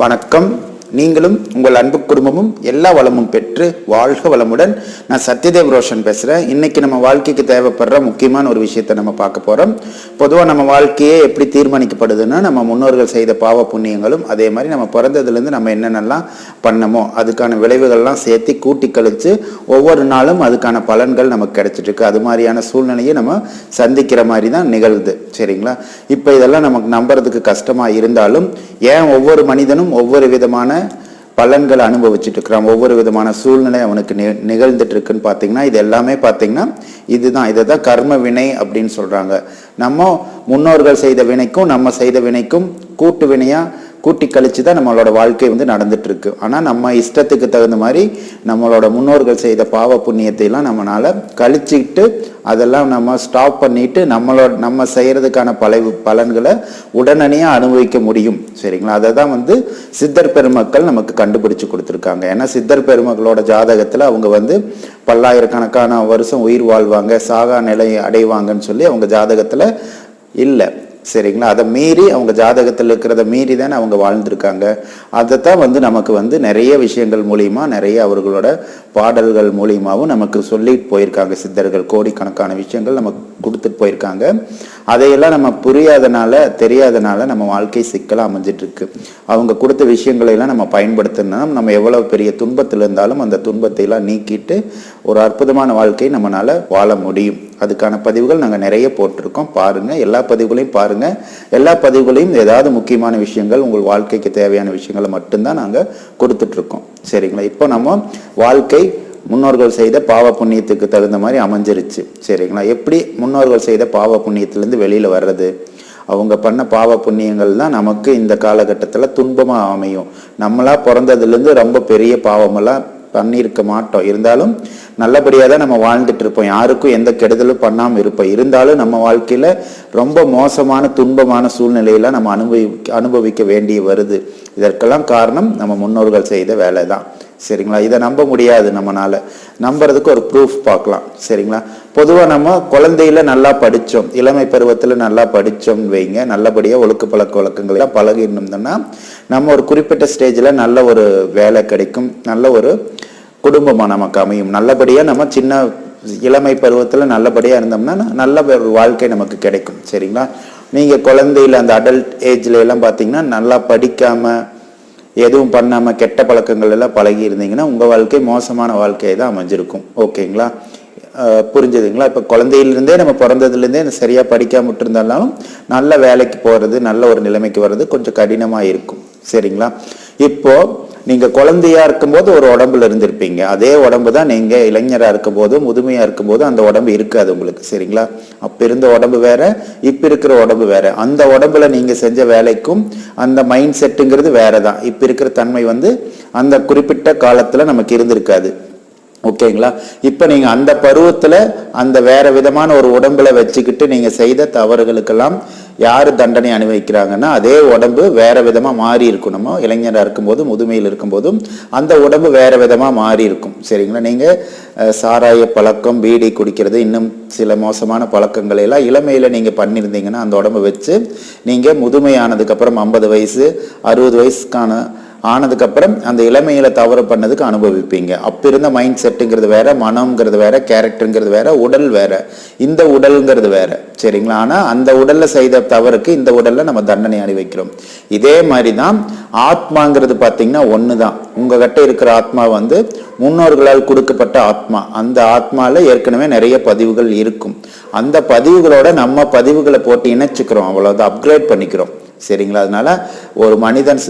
வணக்கம். நீங்களும் உங்கள் அன்பு குடும்பமும் எல்லா வளமும் பெற்று வாழ்க வளமுடன். நான் சத்யதேவ் ரோஷன் பேசுகிறேன் இன்றைக்கி நம்ம வாழ்க்கைக்கு தேவைப்படுற முக்கியமான ஒரு விஷயத்தை நம்ம பார்க்க போகிறோம் பொதுவாக நம்ம வாழ்க்கையே எப்படி தீர்மானிக்கப்படுதுன்னா நம்ம முன்னோர்கள் செய்த பாவ புண்ணியங்களும் அதே மாதிரி நம்ம பிறந்ததுலேருந்து நம்ம என்னென்னலாம் பண்ணமோ அதுக்கான விளைவுகள்லாம் சேர்த்து கூட்டி கழித்து ஒவ்வொரு நாளும் அதுக்கான பலன்கள் நமக்கு கிடைச்சிட்ருக்கு. அது மாதிரியான சூழ்நிலையை நம்ம சந்திக்கிற மாதிரி தான் நிகழ்வுது சரிங்களா? இப்போ இதெல்லாம் நமக்கு நம்புறதுக்கு கஷ்டமாக இருந்தாலும் ஏன் ஒவ்வொரு மனிதனும் ஒவ்வொரு விதமான பலன்களை அனுபவிச்சுட்டு இருக்கிறான் ஒவ்வொரு விதமான சூழ்நிலை அவனுக்கு நி நிகழ்ந்துட்டு இருக்குன்னு பார்த்தீங்கன்னா இது எல்லாமே பார்த்தீங்கன்னா இதுதான். இதை தான் கர்ம வினை அப்படின்னு சொல்கிறாங்க நம்ம முன்னோர்கள் செய்த வினைக்கும் நம்ம செய்த வினைக்கும் கூட்டு வினையாக கூட்டி கழிச்சு தான் நம்மளோட வாழ்க்கை வந்து நடந்துட்டு இருக்கு ஆனால் நம்ம இஷ்டத்துக்கு தகுந்த மாதிரி நம்மளோட முன்னோர்கள் செய்த பாவ புண்ணியத்தையெல்லாம் நம்மளால் கழிச்சுக்கிட்டு அதெல்லாம் நம்ம ஸ்டாப் பண்ணிட்டு நம்மளோட நம்ம செய்கிறதுக்கான பல பலன்களை உடனடியாக அனுபவிக்க முடியும். சரிங்களா? அதை தான் வந்து சித்தர் பெருமக்கள் நமக்கு கண்டுபிடிச்சு கொடுத்துருக்காங்க. ஏன்னா சித்தர் பெருமக்களோட ஜாதகத்தில் அவங்க வந்து பல்லாயிரக்கணக்கான வருஷம் உயிர் வாழ்வாங்க சாகா நிலை அடைவாங்கன்னு சொல்லி அவங்க ஜாதகத்தில் இல்லை. சரிங்களா? அதை மீறி அவங்க ஜாதகத்தில் இருக்கிறத மீறி தானே அவங்க வாழ்ந்திருக்காங்க. அதை தான் வந்து நமக்கு வந்து நிறைய விஷயங்கள் மூலியமாக நிறைய அவர்களோட பாடல்கள் மூலியமாகவும் நமக்கு சொல்லிட்டு போயிருக்காங்க சித்தர்கள். கோடிக்கணக்கான விஷயங்கள் நமக்கு கொடுத்துட்டு போயிருக்காங்க. அதையெல்லாம் நம்ம புரியாதனால தெரியாதனால நம்ம வாழ்க்கை சிக்கலாக அமைஞ்சிட்ருக்கு. அவங்க கொடுத்த விஷயங்களை எல்லாம் நம்ம பயன்படுத்தினா நம்ம எவ்வளோ பெரிய துன்பத்தில் இருந்தாலும் அந்த துன்பத்தை எல்லாம் நீக்கிட்டு ஒரு அற்புதமான வாழ்க்கையை நம்மளால வாழ முடியும். அதுக்கான பதிவுகள் நாங்கள் நிறைய போட்டிருக்கோம். பாருங்கள் எல்லா பதிவுகளையும் பாருங்கள் எல்லா பதிவுகளையும் ஏதாவது முக்கியமான விஷயங்கள் உங்கள் வாழ்க்கைக்கு தேவையான விஷயங்களை மட்டும்தான் நாங்கள் கொடுத்துட்ருக்கோம். சரிங்களா? இப்போ நம்ம வாழ்க்கை முன்னோர்கள் செய்த பாவ புண்ணியத்துக்கு தகுந்த மாதிரி அமைஞ்சிருச்சு. சரிங்களா? எப்படி முன்னோர்கள் செய்த பாவ புண்ணியத்துலேருந்து வெளியில் வர்றது? அவங்க பண்ண பாவ புண்ணியங்கள் தான் நமக்கு இந்த காலகட்டத்தில் துன்பமாக அமையும். நம்மளாக பிறந்ததுலேருந்து ரொம்ப பெரிய பாவமெல்லாம் பண்ணியிருக்க மாட்டோம். இருந்தாலும் நல்லபடியாக தான் நம்ம வாழ்ந்துட்டு இருப்போம். யாருக்கும் எந்த கெடுதலும் பண்ணாமல் இருப்போம். இருந்தாலும் நம்ம வாழ்க்கையில் ரொம்ப மோசமான துன்பமான சூழ்நிலையில நம்ம அனுபவி அனுபவிக்க வேண்டி வருது. இதற்கெல்லாம் காரணம் நம்ம முன்னோர்கள் செய்த வேலை தான். சரிங்களா? இதை நம்ப முடியாது நம்மளால் நம்புறதுக்கு ஒரு ப்ரூஃப் பார்க்கலாம். சரிங்களா? பொதுவாக நம்ம குழந்தையில நல்லா படித்தோம் இளமை பருவத்தில் நல்லா படித்தோம்னு வைங்க. நல்லபடியாக ஒழுக்க பழக்க வழக்கங்களை பழகி நம்ம ஒரு குறிப்பிட்ட ஸ்டேஜில் நல்ல ஒரு வேலை கிடைக்கும். நல்ல ஒரு குடும்பமாக நமக்கு அமையும். நல்லபடியாக நம்ம சின்ன இளமை பருவத்தில் நல்லபடியாக இருந்தோம்னா நல்ல ஒரு வாழ்க்கை நமக்கு கிடைக்கும். சரிங்களா? நீங்கள் குழந்தையில் அந்த அடல்ட் ஏஜ்ல எல்லாம் பார்த்தீங்கன்னா நல்லா படிக்காமல் எதுவும் பண்ணாமல் கெட்ட பழக்கங்கள் எல்லாம் பழகி இருந்தீங்கன்னா உங்கள் வாழ்க்கை மோசமான வாழ்க்கையை தான் அமைஞ்சிருக்கும். ஓகேங்களா? புரிஞ்சுதுங்களா? இப்போ குழந்தையிலிருந்தே நம்ம பிறந்ததுலேருந்தே சரியாக படிக்காம விட்டுருந்தாலும் நல்ல வேலைக்கு போகிறது நல்ல ஒரு நிலைமைக்கு வர்றது கொஞ்சம் கடினமாக இருக்கும். சரிங்களா? இப்போது நீங்கள் குழந்தையா இருக்கும்போது ஒரு உடம்புல இருந்திருப்பீங்க. அதே உடம்பு தான் நீங்கள் இளைஞராக இருக்கும்போது முதுமையாக இருக்கும்போது அந்த உடம்பு இருக்காது உங்களுக்கு. சரிங்களா? அப்போ இருந்த உடம்பு வேற இப்போ இருக்கிற உடம்பு வேற. அந்த உடம்புல நீங்கள் செஞ்ச வேலைக்கும் அந்த மைண்ட் செட்டுங்கிறது வேற தான் இப்போ இருக்கிற தன்மை வந்து அந்த குறிப்பிட்ட காலத்தில் நமக்கு இருந்திருக்காது. ஓகேங்களா? இப்போ நீங்கள் அந்த பருவத்தில் அந்த வேறு விதமான ஒரு உடம்பில் வச்சுக்கிட்டு நீங்கள் செய்த தவறுகளுக்கெல்லாம் யார் தண்டனை அனுபவிக்கிறாங்கன்னா அதே உடம்பு வேறு விதமாக மாறி இருக்கும். நம்ம இளைஞராக இருக்கும்போது முதுமையில் இருக்கும்போதும் அந்த உடம்பு வேறு விதமாக மாறி இருக்கும். சரிங்களா? நீங்கள் சாராய பழக்கம் பீடி குடிக்கிறது இன்னும் சில மோசமான பழக்கங்களை எல்லாம் இளமையில் நீங்கள் பண்ணியிருந்தீங்கன்னா அந்த உடம்பை வச்சு நீங்கள் முதுமையானதுக்கப்புறம் ஐம்பது வயசு அறுபது வயசுக்கான ஆனதுக்கப்புறம் அந்த இளமையில தவறு பண்ணதுக்கு அனுபவிப்பீங்க. அப்ப இருந்த மைண்ட் செட்டுங்கிறது வேற மனம்ங்கிறது வேற கேரக்டருங்கிறது வேற உடல் வேற. இந்த உடல்ங்கிறது வேற. சரிங்களா? ஆனா அந்த உடல்ல செய்த தவறுக்கு இந்த உடல்ல நம்ம தண்டனை அணிவிக்கிறோம். இதே மாதிரி தான் ஆத்மாங்கிறது பார்த்தீங்கன்னா ஒன்று தான் உங்ககிட்ட இருக்கிற ஆத்மா வந்து முன்னோர்களால் கொடுக்கப்பட்ட ஆத்மா. அந்த ஆத்மால ஏற்கனவே நிறைய பதிவுகள் இருக்கும். அந்த பதிவுகளோட நம்ம பதிவுகளை போட்டு இணைச்சுக்கிறோம். அவ்வளவுதான். அப்கிரேட் பண்ணிக்கிறோம். சரிங்களா? அதனால ஒரு மனிதன்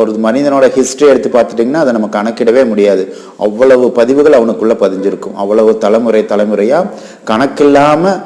ஒரு மனிதனோட ஹிஸ்ட்ரி எடுத்து பார்த்துட்டிங்கன்னா அதை நம்ம கணக்கிடவே முடியாது. அவ்வளவு பதிவுகள் அவனுக்குள்ளே பதிஞ்சிருக்கும். அவ்வளவு தலைமுறை தலைமுறையாக கணக்கில்லாமல்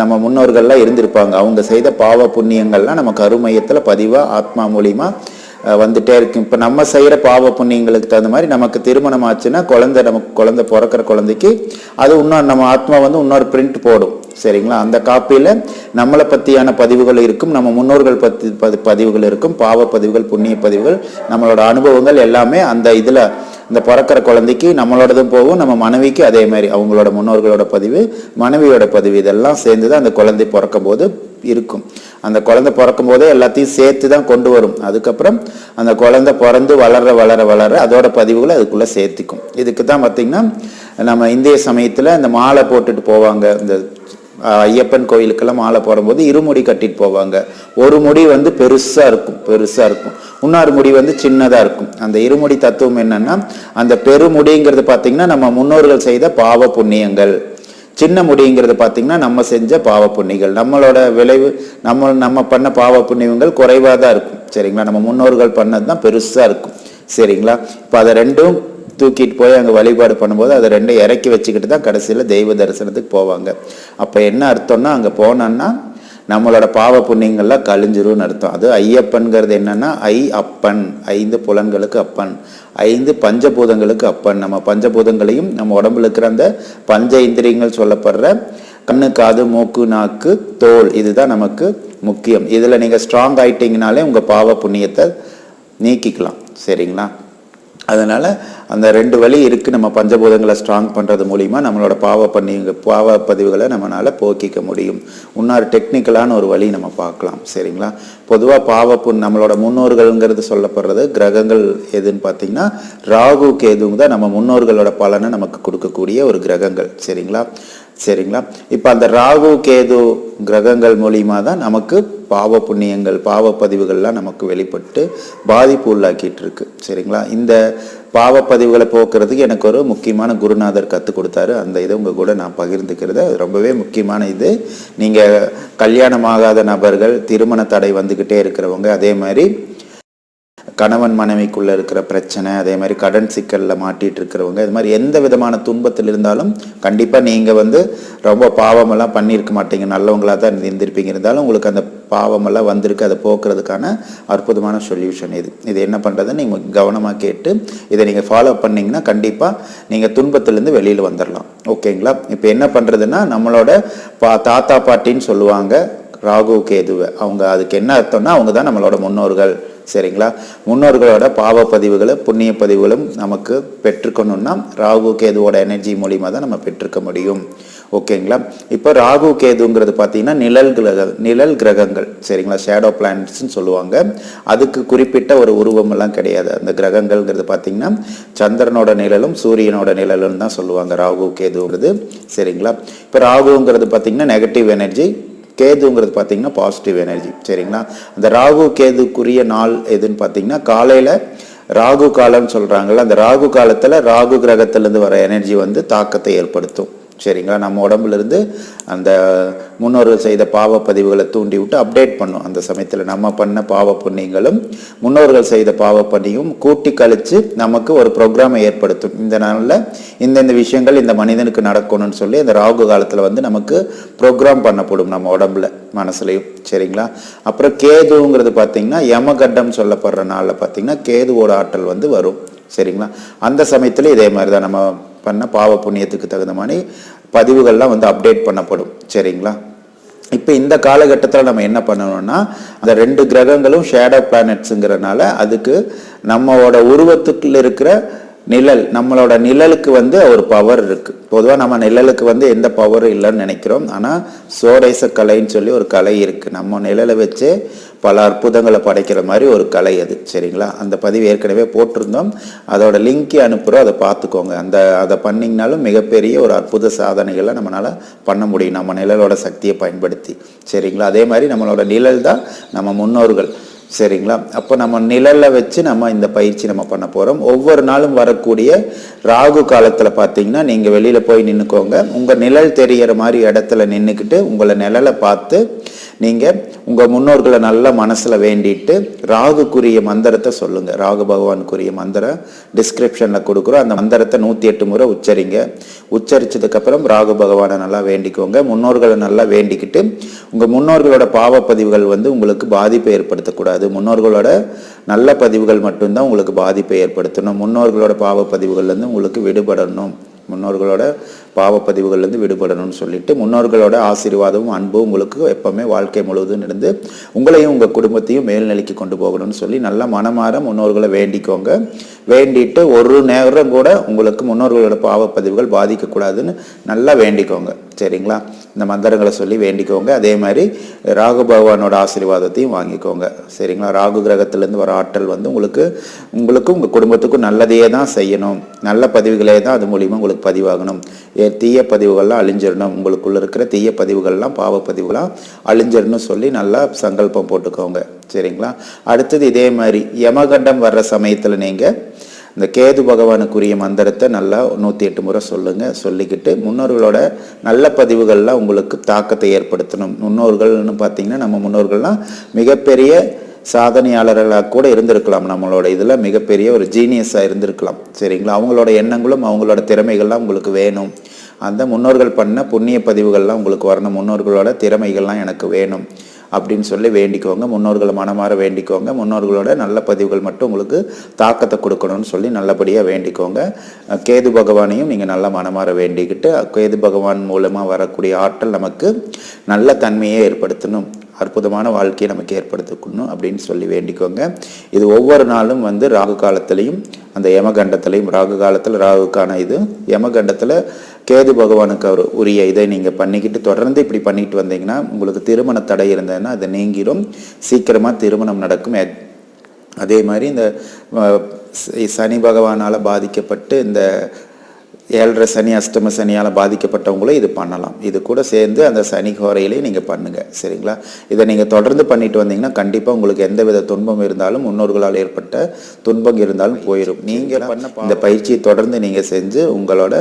நம்ம முன்னோர்கள்லாம் இருந்திருப்பாங்க. அவங்க செய்த பாவ புண்ணியங்கள்லாம் நம்ம கருமையத்தில் பதிவாக ஆத்மா மூலியமாக வந்துட்டே இருக்கும் இப்போ நம்ம செய்கிற பாவ புண்ணியங்களுக்கு தகுந்த மாதிரி நமக்கு திருமணம் ஆச்சுன்னா குழந்தை நமக்கு குழந்தை பிறக்கிற குழந்தைக்கு அது இன்னொரு நம்ம ஆத்மா வந்து இன்னொரு பிரிண்ட் போடும். சரிங்களா? அந்த காப்பியில் நம்மளை பற்றியான பதிவுகள் இருக்கும் நம்ம முன்னோர்கள் பற்றி பதி- பதிவுகள் இருக்கும் பாவ பதிவுகள் புண்ணிய பதிவுகள் நம்மளோட அனுபவங்கள் எல்லாமே அந்த இதில் இந்த பிறக்கிற குழந்தைக்கு நம்மளோடதும் போகும் நம்ம மனைவிக்கு அதே மாதிரி. அவங்களோட முன்னோர்களோட பதிவு மனைவியோட பதிவு இதெல்லாம் சேர்ந்து தான் அந்த குழந்தை பிறக்கும் போது இருக்கும். அந்த குழந்தை பிறக்கும் போதே எல்லாத்தையும் சேர்த்து தான் கொண்டு வரும். அதுக்கப்புறம் அந்த குழந்தை பிறந்து வளர வளர வளர அதோட பதிவுகளை அதுக்குள்ளே சேர்த்துக்கும். இதுக்கு தான் பார்த்திங்கன்னா நம்ம இந்திய சமயத்தில் இந்த மாலை போட்டுட்டு போவாங்க. இந்த ஐயப்பன் கோயிலுக்கெல்லாம் மாலை போடும்போது இருமுடி கட்டிட்டு போவாங்க. ஒரு முடி வந்து பெருசாக இருக்கும் பெருசாக இருக்கும். இன்னொரு முடி வந்து சின்னதாக இருக்கும். அந்த இருமுடி தத்துவம் என்னென்னா அந்த பெருமுடிங்கிறது பார்த்தீங்கன்னா நம்ம முன்னோர்கள் செய்த பாவ புண்ணியங்கள். சின்ன முடிங்கிறது பார்த்தீங்கன்னா நம்ம செஞ்ச பாவ புண்ணியங்கள். நம்மளோட விளைவு நம்ம நம்ம பண்ண பாவ புண்ணியங்கள் குறைவாக தான் இருக்கும். சரிங்களா? நம்ம முன்னோர்கள் பண்ணது தான் பெருசாக இருக்கும். சரிங்களா? இப்போ அதை ரெண்டும் தூக்கிட்டு போய் அங்கே வழிபாடு பண்ணும்போது அதை ரெண்டும் இறக்கி வச்சுக்கிட்டு தான் கடைசியில் தெய்வ தரிசனத்துக்கு போவாங்க. அப்போ என்ன அர்த்தம்னா அங்கே போனோன்னா நம்மளோட பாவ புண்ணியங்கள்லாம் கழிஞ்சிரும்னு அர்த்தம். அது ஐயப்பன்கிறது என்னன்னா ஐ அப்பன் ஐந்து புலன்களுக்கு அப்பன். ஐந்து பஞ்சபூதங்களுக்கு அப்பன். நம்ம பஞ்சபூதங்களையும் நம்ம உடம்புல இருக்கிற அந்த பஞ்ச இந்திரியங்கள் சொல்லப்படுற கண்ணு காது மூக்கு நாக்கு தோல் இதுதான் நமக்கு முக்கியம். இதில் நீங்கள் ஸ்ட்ராங் ஆயிட்டீங்கனாலே உங்கள் பாவ புண்ணியத்தை நீக்கிக்கலாம். சரிங்களா? அதனால் அந்த ரெண்டு வழி இருக்குது நம்ம பஞ்சபூதங்களை ஸ்ட்ராங் பண்ணுறது மூலிமா நம்மளோட பாவ பண்ணி பாவ பதிவுகளை நம்மளால் போக்கிக்க முடியும். இன்னொரு டெக்னிக்கலான ஒரு வழி நம்ம பார்க்கலாம். சரிங்களா? பொதுவாக பாவ புண் நம்மளோட முன்னோர்கள்ங்கிறது சொல்லப்படுறது கிரகங்கள் எதுன்னு பார்த்தீங்கன்னா ராகு கேதுங்க தான் நம்ம முன்னோர்களோட பலனை நமக்கு கொடுக்கக்கூடிய ஒரு கிரகங்கள். சரிங்களா? சரிங்களா? இப்போ அந்த ராகு கேது கிரகங்கள் மூலியமா தான் நமக்கு பாவ புண்ணியங்கள் பாவ பதிவுகள்லாம் நமக்கு வெளிப்பட்டு பாதிப்பு உள்ளாக்கிட்டு இருக்கு சரிங்களா? இந்த பாவ பதிவுகளை போக்குறதுக்கு எனக்கு ஒரு முக்கியமான குருநாதர் கற்றுக் கொடுத்தாரு. அந்த இதை உங்கள் கூட நான் பகிர்ந்துக்கிறது. அது ரொம்பவே முக்கியமான இது. நீங்கள் கல்யாணமாகாத நபர்கள் திருமண தடை வந்துக்கிட்டே இருக்கிறவங்க அதே மாதிரி கணவன் மனைவிக்குள்ள இருக்கிற பிரச்சனை அதே மாதிரி கடன் சிக்கலில் மாட்டிட்டு இருக்கிறவங்க இது மாதிரி எந்த விதமான துன்பத்தில் இருந்தாலும் கண்டிப்பாக நீங்கள் வந்து ரொம்ப பாவமெல்லாம் பண்ணியிருக்க மாட்டீங்க. நல்லவங்களாக தான் இருந்திருப்பீங்க. இருந்தாலும் உங்களுக்கு அந்த பாவமெல்லாம் வந்திருக்கு அதை போக்குறதுக்கான அற்புதமான சொல்யூஷன் இது. இது என்ன பண்ணுறதுன்னு நீங்கள் கவனமாக கேட்டு இதை நீங்கள் ஃபாலோ பண்ணிங்கன்னா கண்டிப்பாக நீங்கள் துன்பத்திலேருந்து வெளியில் வந்துடலாம் ஓகேங்களா? இப்போ என்ன பண்ணுறதுன்னா நம்மளோட பா தாத்தா பாட்டின்னு சொல்லுவாங்க ராகு கேதுவை. அவங்க அதுக்கு என்ன அர்த்தம்னா அவங்க தான் நம்மளோட முன்னோர்கள். சரிங்களா? முன்னோர்களோட பாவ பதிவுகளை புண்ணிய பதிவுகளும் நமக்கு பெற்றுக்கணும்னா ராகு கேதுவோட எனர்ஜி மூலியமாக தான் நம்ம பெற்றுக்க முடியும். ஓகேங்களா? இப்போ ராகு கேதுங்கிறது பார்த்தீங்கன்னா நிழல் கிரக நிழல் கிரகங்கள் சரிங்களா? ஷேடோ பிளானட்ஸ்னு சொல்லுவாங்க. அதுக்கு குறிப்பிட்ட ஒரு உருவமெல்லாம் கிடையாது. அந்த கிரகங்கள்ங்கிறது பார்த்தீங்கன்னா சந்திரனோட நிழலும் சூரியனோட நிழலும் தான் சொல்லுவாங்க. ராகு கேதுங்கிறது சரிங்களா? இப்போ ராகுங்கிறது பார்த்தீங்கன்னா நெகட்டிவ் எனர்ஜி கேதுங்கிறது பார்த்தீங்கன்னா பாசிட்டிவ் எனர்ஜி சரிங்களா? அந்த ராகு கேதுக்குரிய நாள் எதுன்னு பார்த்தீங்கன்னா காலையில் ராகு காலம்னு சொல்கிறாங்கல்ல அந்த ராகு காலத்தில் ராகு கிரகத்திலேருந்து வர எனர்ஜி வந்து தாக்கத்தை ஏற்படுத்தும். சரிங்களா? நம்ம உடம்புலேருந்து அந்த முன்னோர்கள் செய்த பாவ பதிவுகளை தூண்டி விட்டு அப்டேட் பண்ணும் அந்த சமயத்தில். நம்ம பண்ண பாவ புண்ணியங்களும் முன்னோர்கள் செய்த பாவ பண்ணியும் கூட்டி கழித்து நமக்கு ஒரு ப்ரோக்ராமை ஏற்படுத்தும். இந்த நாளில் இந்தந்த விஷயங்கள் இந்த மனிதனுக்கு நடக்கணும்னு சொல்லி அந்த ராகு காலத்தில் வந்து நமக்கு ப்ரோக்ராம் பண்ணப்படும் நம்ம உடம்புல மனசுலையும். சரிங்களா? அப்புறம் கேதுங்கிறது பார்த்தீங்கன்னா யமகண்டம் சொல்லப்படுற நாளில் பார்த்தீங்கன்னா கேதுவோட ஆற்றல் வந்து வரும். சரிங்களா? அந்த சமயத்தில் இதே மாதிரி தான் நம்ம பண்ண பாவ புண்ணியத்துக்கு தகுந்த மாதிரி பதிவுகள்லாம் வந்து அப்டேட் பண்ணப்படும். சரிங்களா? இப்போ இந்த காலகட்டத்தில் நம்ம என்ன பண்ணணும்னா அந்த ரெண்டு கிரகங்களும் ஷேடோ பிளானட்ஸுங்கிறனால அதுக்கு நம்மளோட உருவத்துக்குள்ள இருக்கிற நிழல் நம்மளோட நிழலுக்கு வந்து ஒரு பவர் இருக்குது பொதுவாக நம்ம நிழலுக்கு வந்து எந்த பவரும் இல்லைன்னு நினைக்கிறோம். ஆனால் சோடேச கலைன்னு சொல்லி ஒரு கலை இருக்குது நம்ம நிழலை வச்சே பல அற்புதங்களை படைக்கிற மாதிரி ஒரு கலை அது சரிங்களா? அந்த பதிவு ஏற்கனவே போட்டிருந்தோம். அதோட லிங்க்கே அனுப்புகிறோம் அதை பார்த்துக்கோங்க. அந்த அதை பண்ணிங்கனாலும் மிகப்பெரிய ஒரு அற்புத சாதனைகளை நம்மளால் பண்ண முடியும். நம்ம நிழலோட சக்தியை பயன்படுத்தி சரிங்களா? அதே மாதிரி நம்மளோட நிழல் தான் நம்ம முன்னோர்கள் சரிங்களா? அப்போ நம்ம நிழலில் வச்சு நம்ம இந்த பயிற்சி நம்ம பண்ண போகிறோம் ஒவ்வொரு நாளும் வரக்கூடிய ராகு காலத்தில் பார்த்தீங்கன்னா நீங்கள் வெளியில் போய் நின்றுக்கோங்க உங்கள் நிழல் தெரிகிற மாதிரி இடத்துல நின்றுக்கிட்டு உங்களை நிழலை பார்த்து நீங்கள் உங்கள் முன்னோர்களை நல்லா மனசில் வேண்டிட்டு ராகுக்குரிய மந்திரத்தை சொல்லுங்கள் ராகு பகவானுக்குரிய மந்திரம் டிஸ்கிரிப்ஷனில் கொடுக்குறோம். அந்த மந்திரத்தை நூற்றி எட்டு முறை உச்சரிங்க. உச்சரித்ததுக்கப்புறம் ராகு பகவானை நல்லா வேண்டிக்கோங்க. முன்னோர்களை நல்லா வேண்டிக்கிட்டு உங்கள் முன்னோர்களோட பாவப்பதிவுகள் வந்து உங்களுக்கு பாதிப்பை ஏற்படுத்தக்கூடாது. முன்னோர்களோட நல்ல பதிவுகள் மட்டும்தான் உங்களுக்கு பாதிப்பை ஏற்படுத்தணும். முன்னோர்களோட பாவப்பதிவுகள்லேருந்து உங்களுக்கு விடுபடணும். முன்னோர்களோட பாவப்பதிவுகள்லேருந்து விடுபடணும்னு சொல்லிட்டு முன்னோர்களோட ஆசீர்வாதமும் அன்பும் உங்களுக்கு எப்பவுமே வாழ்க்கை முழுவதும் இருந்து உங்களையும் உங்கள் குடும்பத்தையும் மேல்நிலைக்கு கொண்டு போகணும்னு சொல்லி நல்லா மனமாற முன்னோர்களை வேண்டிக்கோங்க. வேண்டிட்டு ஒரு நேரம் கூட உங்களுக்கு முன்னோர்களோட பாவப்பதிவுகள் பாதிக்கக்கூடாதுன்னு நல்லா வேண்டிக்கோங்க. சரிங்களா? இந்த மந்திரங்களை சொல்லி வேண்டிக்கோங்க. அதே மாதிரி ராகு பகவானோட ஆசீர்வாதத்தையும் வாங்கிக்கோங்க. சரிங்களா? ராகு கிரகத்திலேருந்து வர ஆற்றல் வந்து உங்களுக்கு உங்களுக்கும் உங்கள் குடும்பத்துக்கும் நல்லதையே தான் செய்யணும். நல்ல பதிவுகளே தான் அது மூலிமா உங்களுக்கு பதிவாகணும். ஏ தீய பதிவுகள்லாம் அழிஞ்சிடணும். உங்களுக்குள்ளே இருக்கிற தீய பதிவுகள்லாம் பாவ பதிவுகள்லாம் அழிஞ்சிடணும் சொல்லி நல்லா சங்கல்பம் போட்டுக்கோங்க. சரிங்களா? அடுத்தது இதே மாதிரி யமகண்டம் வர்ற சமயத்தில் நீங்கள் இந்த கேது பகவானுக்குரிய மந்திரத்தை நல்லா நூற்றி எட்டு முறை சொல்லுங்கள் சொல்லிக்கிட்டு முன்னோர்களோட நல்ல பதிவுகள்லாம் உங்களுக்கு தாக்கத்தை ஏற்படுத்தணும். முன்னோர்கள்னு பார்த்தீங்கன்னா நம்ம முன்னோர்கள்லாம் மிகப்பெரிய சாதனையாளர்களாக கூட இருந்திருக்கலாம் நம்மளோட இதில் மிகப்பெரிய ஒரு ஜீனியஸாக இருந்திருக்கலாம். சரிங்களா? அவங்களோட எண்ணங்களும் அவங்களோட திறமைகள்லாம் உங்களுக்கு வேணும். அந்த முன்னோர்கள் பண்ண புண்ணிய பதிவுகள்லாம் உங்களுக்கு வரணும். முன்னோர்களோட திறமைகள்லாம் எனக்கு வேணும். அப்படின்னு சொல்லி வேண்டிக்கோங்க. முன்னோர்களை மனமாற வேண்டிக்கோங்க. முன்னோர்களோட நல்ல பதிவுகள் மட்டும் உங்களுக்கு தாக்கத்தை கொடுக்கணும்னு சொல்லி நல்லபடியாக வேண்டிக்கோங்க. கேது பகவானையும் நீங்கள் நல்லா மனமாற வேண்டிக்கிட்டு கேது பகவான் மூலமாக வரக்கூடிய ஆற்றல் நமக்கு நல்ல தன்மையை ஏற்படுத்தணும். அற்புதமான வாழ்க்கையை நமக்கு ஏற்படுத்திக்கணும் அப்படின்னு சொல்லி வேண்டிக்கோங்க. இது ஒவ்வொரு நாளும் வந்து ராகு காலத்திலையும் அந்த யமகண்டத்திலையும் ராகு காலத்தில் ராகுக்கான இது யமகண்டத்தில் கேது பகவானுக்கு அவர் உரிய இதை நீங்கள் பண்ணிக்கிட்டு தொடர்ந்து இப்படி பண்ணிட்டு வந்தீங்கன்னா உங்களுக்கு திருமண தடை இருந்ததுன்னா அது நீங்கிடும் சீக்கிரமாக திருமணம் நடக்கும். அதே மாதிரி இந்த சனி பகவானால் பாதிக்கப்பட்டு இந்த ஏழரை சனி அஷ்டம சனியால் பாதிக்கப்பட்டவங்களும் இது பண்ணலாம். இது கூட சேர்ந்து அந்த சனி கோரையிலையும் நீங்கள் பண்ணுங்கள் சரிங்களா? இதை நீங்கள் தொடர்ந்து பண்ணிட்டு வந்தீங்கன்னா கண்டிப்பாக உங்களுக்கு எந்த வித துன்பம் இருந்தாலும் முன்னோர்களால் ஏற்பட்ட துன்பம் இருந்தாலும் போயிடும் நீங்கள் பண்ண இந்த பயிற்சியை தொடர்ந்து நீங்கள் செஞ்சு உங்களோட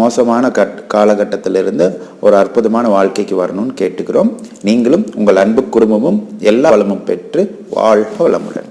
மோசமான கட் காலகட்டத்திலிருந்து ஒரு அற்புதமான வாழ்க்கைக்கு வரணும்னு கேட்டுக்கிறோம். நீங்களும் உங்கள் அன்பு குடும்பமும் எல்லா வளமும் பெற்று வாழ்க வளமுடன்.